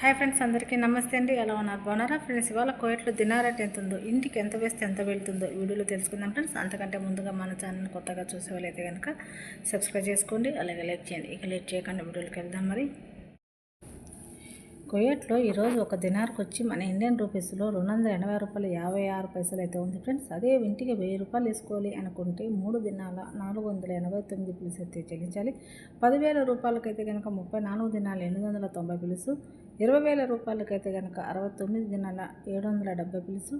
Hi friends అందరికీ నమస్తే అండి. ఎలా ఉన్నారు? బాగున్నారా? ఫ్రెండ్స్ ఇవాళ కోయట్లో దినారెట్ ఎంత ఉందో ఇంటికి ఎంత వేస్తే ఎంత వెళ్తుందో వీడియోలో తెలుసుకుందాం ఫ్రెండ్స్. అంతకంటే ముందుగా మన ఛానల్ కొత్తగా చూసే వాళ్ళైతే కనుక సబ్స్క్రైబ్ చేసుకోండి అలాగే లైక్ చేయండి. ఇక లేట్ చేయకుండా వీడియోలోకి వెళ్దాం మరి. కువైట్లో ఈరోజు ఒక దినార్కి వచ్చి మన ఇండియన్ రూపీస్లో రెండు వందల ఎనభై రూపాయలు యాభై ఆరు పైసలు అయితే ఉంది. ఫ్రెండ్స్ అదే ఇంటికి వెయ్యి రూపాయలు వేసుకోవాలి అనుకుంటే మూడు దినాల నాలుగు వందల ఎనభై తొమ్మిది పిలుసు అయితే చెల్లించాలి. పదివేల రూపాయలకైతే కనుక ముప్పై నాలుగు దినాలు ఎనిమిది వందల తొంభై పిలుసు ఇరవై వేల రూపాయలకైతే కనుక అరవై తొమ్మిది దినాల ఏడు వందల డెబ్బై పిలుసు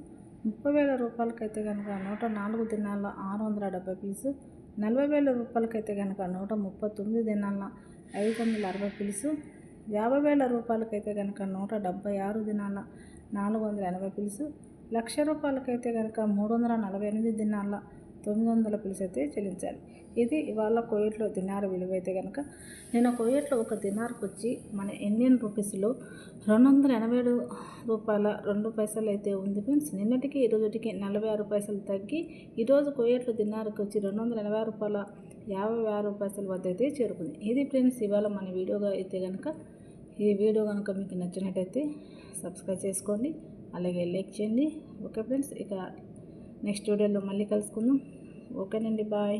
ముప్పై వేల రూపాయలకైతే కనుక నూట నాలుగు దినాల ఆరు వందల డెబ్బై పిలుసు నలభై వేల రూపాయలకైతే కనుక నూట ముప్పై తొమ్మిది దినాల ఐదు వందల అరవై పిలుసు యాభై వేల రూపాయలకైతే కనుక నూట డెబ్బై ఆరు దినాల నాలుగు వందల ఎనభై పిలుసు. లక్ష రూపాయలకైతే కనుక మూడు వందల నలభై ఎనిమిది దినాల తొమ్మిది వందల పిలుసు అయితే చెల్లించాలి. ఇది ఇవాళ కోయట్లో దినార్ విలువ అయితే కనుక నేను కోయట్లో ఒక దినార్కి వచ్చి మన ఇండియన్ రూపీస్లో రెండు వందల ఎనభై ఏడు రూపాయల రెండు పైసలు అయితే ఉంది ఫ్రెండ్స్. నిన్నటికి ఈరోజుకి నలభై ఆరు పైసలు తగ్గి ఈరోజు కోయట్లు దినార్కి వచ్చి రెండు వందల ఎనభై రూపాయల యాభై ఆరు పైసల వద్ద అయితే చేరుకుంది. ఇది ఫ్రెండ్స్ ఇవాళ మన వీడియోగా అయితే కనుక ఈ వీడియో కనుక మీకు నచ్చినట్టయితే సబ్స్క్రైబ్ చేసుకోండి. అలాగే లైక్ చేయండి. ఓకే ఫ్రెండ్స్ ఇక నెక్స్ట్ వీడియోలో మళ్ళీ కలుసుకుందాం. ఓకేనండి బాయ్.